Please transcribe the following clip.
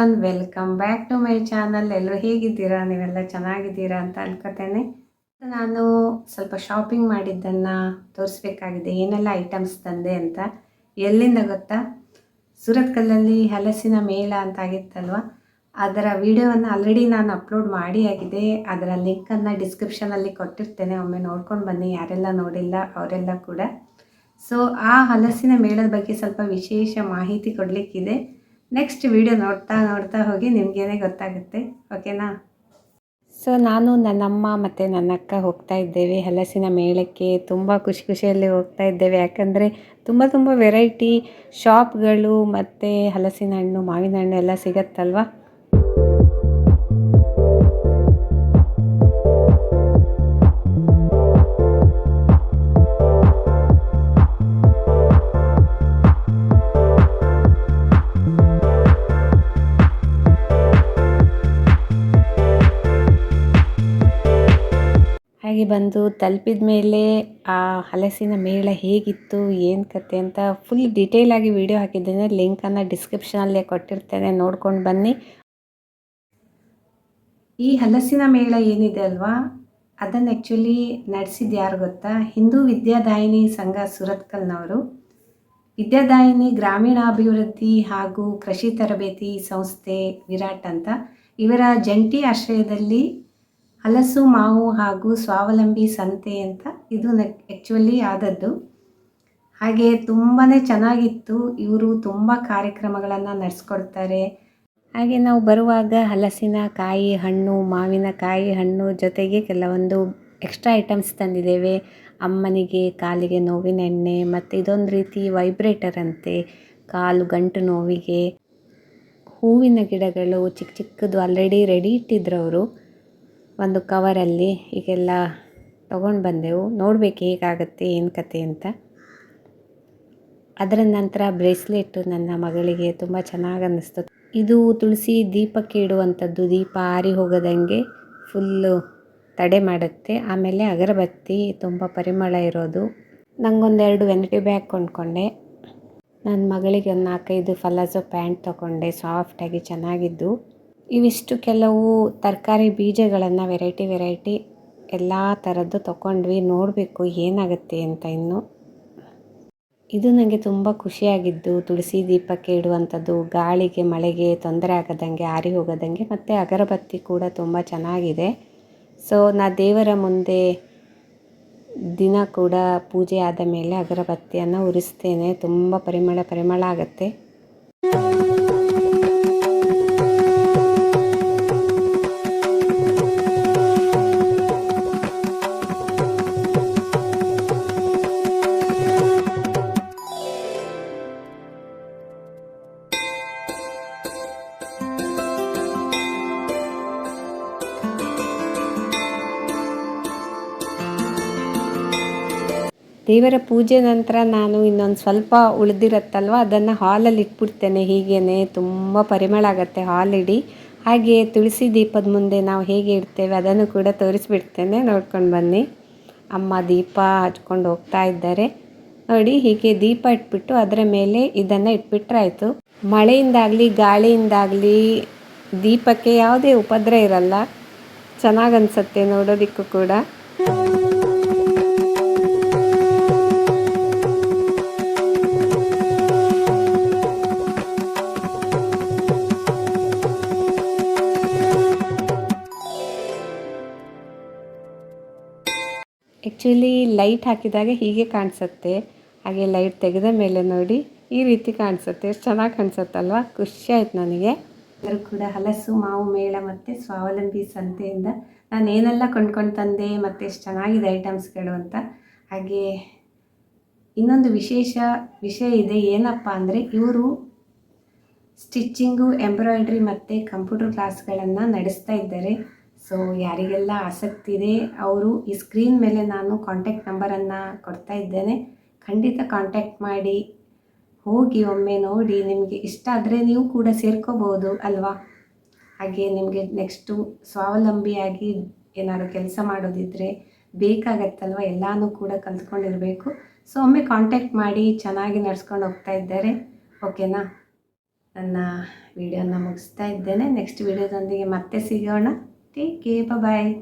One welcome back to my channel ಎಲ್ಲರೂ ಹೇಗಿದ್ದೀರಾ? ನೀವೆಲ್ಲ ಚೆನ್ನಾಗಿದ್ದೀರಾ ಅಂತ ಅನ್ಕೋತೇನೆ. ನಾನು ಸ್ವಲ್ಪ ಶಾಪಿಂಗ್ ಮಾಡಿದ್ದನ್ನು ತೋರಿಸ್ಬೇಕಾಗಿದೆ. ಏನೆಲ್ಲ ಐಟಮ್ಸ್ ತಂದೆ ಅಂತ ಎಲ್ಲಿಂದ ಗೊತ್ತಾ? ಸುರತ್ಕಲ್ಲಲ್ಲಿ ಹಲಸಿನ ಮೇಳ ಅಂತ ಆಗಿತ್ತಲ್ವ? ಅದರ ವಿಡಿಯೋವನ್ನು ಆಲ್ರೆಡಿ ನಾನು ಅಪ್ಲೋಡ್ ಮಾಡಿ ಆಗಿದೆ. ಅದರ ಲಿಂಕನ್ನು ಡಿಸ್ಕ್ರಿಪ್ಷನಲ್ಲಿ ಕೊಟ್ಟಿರ್ತೇನೆ. ಒಮ್ಮೆ ನೋಡ್ಕೊಂಡು ಬನ್ನಿ. ಯಾರೆಲ್ಲ ನೋಡಿಲ್ಲ, ಅವರೆಲ್ಲ ಕೂಡ. ಸೊ ಆ ಹಲಸಿನ ಮೇಳದ ಬಗ್ಗೆ ಸ್ವಲ್ಪ ವಿಶೇಷ ಮಾಹಿತಿ ಕೊಡಲಿಕ್ಕಿದೆ. ನೆಕ್ಸ್ಟ್ ವಿಡಿಯೋ ನೋಡ್ತಾ ನೋಡ್ತಾ ಹೋಗಿ ನಿಮಗೇನೆ ಗೊತ್ತಾಗುತ್ತೆ. ಓಕೆನಾ ಸೊ ನಾನು ನನ್ನಮ್ಮ ಮತ್ತು ನನ್ನ ಅಕ್ಕ ಹೋಗ್ತಾ ಇದ್ದೇವೆ. ಹಲಸಿನ ಮೇಳಕ್ಕೆ ತುಂಬ ಖುಷಿ ಖುಷಿಯಲ್ಲಿ ಹೋಗ್ತಾ ಇದ್ದೇವೆ. ಯಾಕಂದರೆ ತುಂಬ ತುಂಬ ವೆರೈಟಿ ಶಾಪ್ಗಳು ಮತ್ತು ಹಲಸಿನ ಹಣ್ಣು, ಮಾವಿನ ಹಣ್ಣು ಎಲ್ಲ ಸಿಗತ್ತಲ್ವ? ಹಾಗೆ ಬಂದು ತಲುಪಿದ ಮೇಲೆ ಆ ಹಲಸಿನ ಮೇಳ ಹೇಗಿತ್ತು, ಏನು ಕತೆ ಅಂತ ಫುಲ್ ಡೀಟೇಲ್ ಆಗಿ ವಿಡಿಯೋ ಹಾಕಿದ್ದೇನೆ. ಲಿಂಕನ್ನು ಡಿಸ್ಕ್ರಿಪ್ಷನಲ್ಲೇ ಕೊಟ್ಟಿರ್ತೇನೆ, ನೋಡ್ಕೊಂಡು ಬನ್ನಿ. ಈ ಹಲಸಿನ ಮೇಳ ಏನಿದೆ ಅಲ್ವಾ? ಅದನ್ನು ಆ್ಯಕ್ಚುಲಿ ನಡೆಸಿದ್ದು ಯಾರು ಗೊತ್ತಾ? ಹಿಂದೂ ವಿದ್ಯಾದಾಯಿನಿ ಸಂಘ ಸುರತ್ಕಲ್ನವರು. ವಿದ್ಯಾದಾಯಿನಿ ಗ್ರಾಮೀಣಾಭಿವೃದ್ಧಿ ಹಾಗೂ ಕೃಷಿ ತರಬೇತಿ ಸಂಸ್ಥೆ ವಿರಾಟ್ ಅಂತ. ಇವರ ಜಂಟಿ ಆಶ್ರಯದಲ್ಲಿ ಹಲಸು, ಮಾವು ಹಾಗೂ ಸ್ವಾವಲಂಬಿ ಸಂತೆ ಅಂತ ಇದು ಆ್ಯಕ್ಚುಲಿ ಆದದ್ದು. ಹಾಗೆ ತುಂಬಾ ಚೆನ್ನಾಗಿತ್ತು. ಇವರು ತುಂಬ ಕಾರ್ಯಕ್ರಮಗಳನ್ನು ನಡೆಸ್ಕೊಡ್ತಾರೆ. ಹಾಗೆ ನಾವು ಬರುವಾಗ ಹಲಸಿನ ಕಾಯಿ ಹಣ್ಣು ಮಾವಿನಕಾಯಿ ಹಣ್ಣು ಜೊತೆಗೆ ಕೆಲವೊಂದು ಎಕ್ಸ್ಟ್ರಾ ಐಟಮ್ಸ್ ತಂದಿದ್ದೇವೆ. ಅಮ್ಮನಿಗೆ ಕಾಲಿಗೆ ನೋವಿನ ಎಣ್ಣೆ, ಮತ್ತು ಇದೊಂದು ರೀತಿ ವೈಬ್ರೇಟರ್ ಅಂತೆ, ಕಾಲು ಗಂಟು ನೋವಿಗೆ, ಹೂವಿನ ಗಿಡಗಳು ಚಿಕ್ಕ ಚಿಕ್ಕದು ಆಲ್ರೆಡಿ ರೆಡಿ ಇಟ್ಟಿದ್ರು ಅವರು. ಒಂದು ಕವರಲ್ಲಿ ಹೀಗೆಲ್ಲ ತಗೊಂಡು ಬಂದೆವು. ನೋಡಬೇಕು ಹೇಗಾಗುತ್ತೆ, ಏನು ಕತೆ ಅಂತ. ಅದರ ನಂತರ ಬ್ರೇಸ್ಲೆಟ್ಟು ನನ್ನ ಮಗಳಿಗೆ ತುಂಬ ಚೆನ್ನಾಗಿ ಅನ್ನಿಸ್ತು. ಇದು ತುಳಸಿ ದೀಪಕ್ಕೆ ಇಡುವಂಥದ್ದು ದೀಪ ಆರಿ ಹೋಗದಂಗೆ ಫುಲ್ಲು ತಡೆ ಮಾಡುತ್ತೆ. ಆಮೇಲೆ ಅಗರಬತ್ತಿ, ತುಂಬ ಪರಿಮಳ ಇರೋದು. ನನಗೊಂದೆರಡು ವೆನಿಟಿ ಬ್ಯಾಗ್ ಕೊಂಡ್ಕೊಂಡೆ. ನನ್ನ ಮಗಳಿಗೆ ಒಂದು ನಾಲ್ಕೈದು ಫಲಾಜೋ ಪ್ಯಾಂಟ್ ತೊಗೊಂಡೆ ಸಾಫ್ಟಾಗಿ ಚೆನ್ನಾಗಿದ್ದು. ಇವಿಷ್ಟು ಕೆಲವು ತರಕಾರಿ ಬೀಜಗಳನ್ನು ವೆರೈಟಿ ವೆರೈಟಿ ಎಲ್ಲ ಥರದ್ದು ತೊಗೊಂಡ್ವಿ ನೋಡಬೇಕು ಏನಾಗುತ್ತೆ ಅಂತ ಇನ್ನು. ಇದು ನನಗೆ ತುಂಬ ಖುಷಿಯಾಗಿದ್ದು ತುಳಸಿ ದೀಪಕ್ಕೆ ಇಡುವಂಥದ್ದು. ಗಾಳಿಗೆ, ಮಳೆಗೆ ತೊಂದರೆ ಆಗದಂಗೆ, ಆರಿ ಹೋಗದಂಗೆ ಮತ್ತು ಅಗರಬತ್ತಿ ಕೂಡ ತುಂಬ ಚೆನ್ನಾಗಿದೆ. ಸೊ ನಾ ದೇವರ ಮುಂದೆ ದಿನ ಕೂಡ ಪೂಜೆ ಆದ ಮೇಲೆ ಅಗರಬತ್ತಿಯನ್ನು ಉರಿಸ್ತೇನೆ. ತುಂಬ ಪರಿಮಳ ಪರಿಮಳ ಆಗುತ್ತೆ. ದೇವರ ಪೂಜೆ ನಂತರ ನಾನು ಇನ್ನೊಂದು ಸ್ವಲ್ಪ ಉಳಿದಿರತ್ತಲ್ವ, ಅದನ್ನು ಹಾಲಲ್ಲಿ ಇಟ್ಬಿಡ್ತೇನೆ. ಹೀಗೇ ತುಂಬ ಪರಿಮಳ ಆಗುತ್ತೆ ಹಾಲಿಡಿ. ಹಾಗೆ ತುಳಸಿ ದೀಪದ ಮುಂದೆ ನಾವು ಹೇಗೆ ಇಡ್ತೇವೆ ಅದನ್ನು ಕೂಡ ತೋರಿಸ್ಬಿಡ್ತೇನೆ. ನೋಡ್ಕೊಂಡು ಬನ್ನಿ. ಅಮ್ಮ ದೀಪ ಹಚ್ಕೊಂಡು ಹೋಗ್ತಾ ಇದ್ದಾರೆ. ನೋಡಿ, ಹೀಗೆ ದೀಪ ಇಟ್ಬಿಟ್ಟು ಅದರ ಮೇಲೆ ಇದನ್ನು ಇಟ್ಬಿಟ್ರಾಯ್ತು. ಮಳೆಯಿಂದಾಗಲಿ, ಗಾಳಿಯಿಂದಾಗಲಿ ದೀಪಕ್ಕೆ ಯಾವುದೇ ಉಪದ್ರ ಇರಲ್ಲ. ಚೆನ್ನಾಗಿ ಅನಿಸುತ್ತೆ ನೋಡೋದಕ್ಕೂ ಕೂಡ. ಆ್ಯಕ್ಚುಲಿ ಲೈಟ್ ಹಾಕಿದಾಗ ಹೀಗೆ ಕಾಣಿಸುತ್ತೆ. ಹಾಗೆ ಲೈಟ್ ತೆಗೆದ ಮೇಲೆ ನೋಡಿ, ಈ ರೀತಿ ಕಾಣಿಸುತ್ತೆ. ಎಷ್ಟು ಚೆನ್ನಾಗಿ ಕಾಣಿಸುತ್ತಲ್ವ? ಖುಷಿ ಆಯ್ತು ನನಗೆ. ಎಲ್ಲರೂ ಕೂಡ ಹಲಸು, ಮಾವು, ಮೇಳ ಮತ್ತು ಸ್ವಾವಲಂಬಿ ಸಂತೆಯಿಂದ ನಾನು ಏನೆಲ್ಲ ಕೊಂಡ್ಕೊಂಡು ತಂದೆ ಮತ್ತು ಎಷ್ಟು ಚೆನ್ನಾಗಿದೆ ಐಟಮ್ಸ್ಗಳು ಅಂತ. ಹಾಗೆ ಇನ್ನೊಂದು ವಿಶೇಷ ವಿಷಯ ಇದೆ ಏನಪ್ಪ ಅಂದರೆ ಇವರು ಸ್ಟಿಚ್ಚಿಂಗು ಎಂಬ್ರಾಯ್ಡ್ರಿ ಮತ್ತು ಕಂಪ್ಯೂಟರ್ ಕ್ಲಾಸ್ಗಳನ್ನು ನಡೆಸ್ತಾ ಇದ್ದಾರೆ. ಸೊ ಯಾರಿಗೆಲ್ಲ ಆಸಕ್ತಿ ಇದೆ, ಅವರು ಈ ಸ್ಕ್ರೀನ್ ಮೇಲೆ ನಾನು ಕಾಂಟ್ಯಾಕ್ಟ್ ನಂಬರನ್ನು ಕೊಡ್ತಾ ಇದ್ದೇನೆ. ಖಂಡಿತ ಕಾಂಟ್ಯಾಕ್ಟ್ ಮಾಡಿ, ಹೋಗಿ ಒಮ್ಮೆ ನೋಡಿ, ನಿಮಗೆ ಇಷ್ಟ ಆದರೆ ನೀವು ಕೂಡ ಸೇರ್ಕೋಬೋದು ಅಲ್ವಾ? ಹಾಗೆ ನಿಮಗೆ ನೆಕ್ಸ್ಟು ಸ್ವಾವಲಂಬಿಯಾಗಿ ಏನಾದ್ರು ಕೆಲಸ ಮಾಡೋದಿದ್ದರೆ ಬೇಕಾಗತ್ತಲ್ವ? ಎಲ್ಲನೂ ಕೂಡ ಕಲ್ತ್ಕೊಂಡಿರಬೇಕು. ಸೊ ಒಮ್ಮೆ ಕಾಂಟ್ಯಾಕ್ಟ್ ಮಾಡಿ, ಚೆನ್ನಾಗಿ ನಡ್ಸ್ಕೊಂಡು ಹೋಗ್ತಾ ಇದ್ದಾರೆ. ಓಕೆನಾ ನನ್ನ ವಿಡಿಯೋನ ಮುಗಿಸ್ತಾ ಇದ್ದೇನೆ. ನೆಕ್ಸ್ಟ್ ವಿಡಿಯೋದೊಂದಿಗೆ ಮತ್ತೆ ಸಿಗೋಣ. Take care bye bye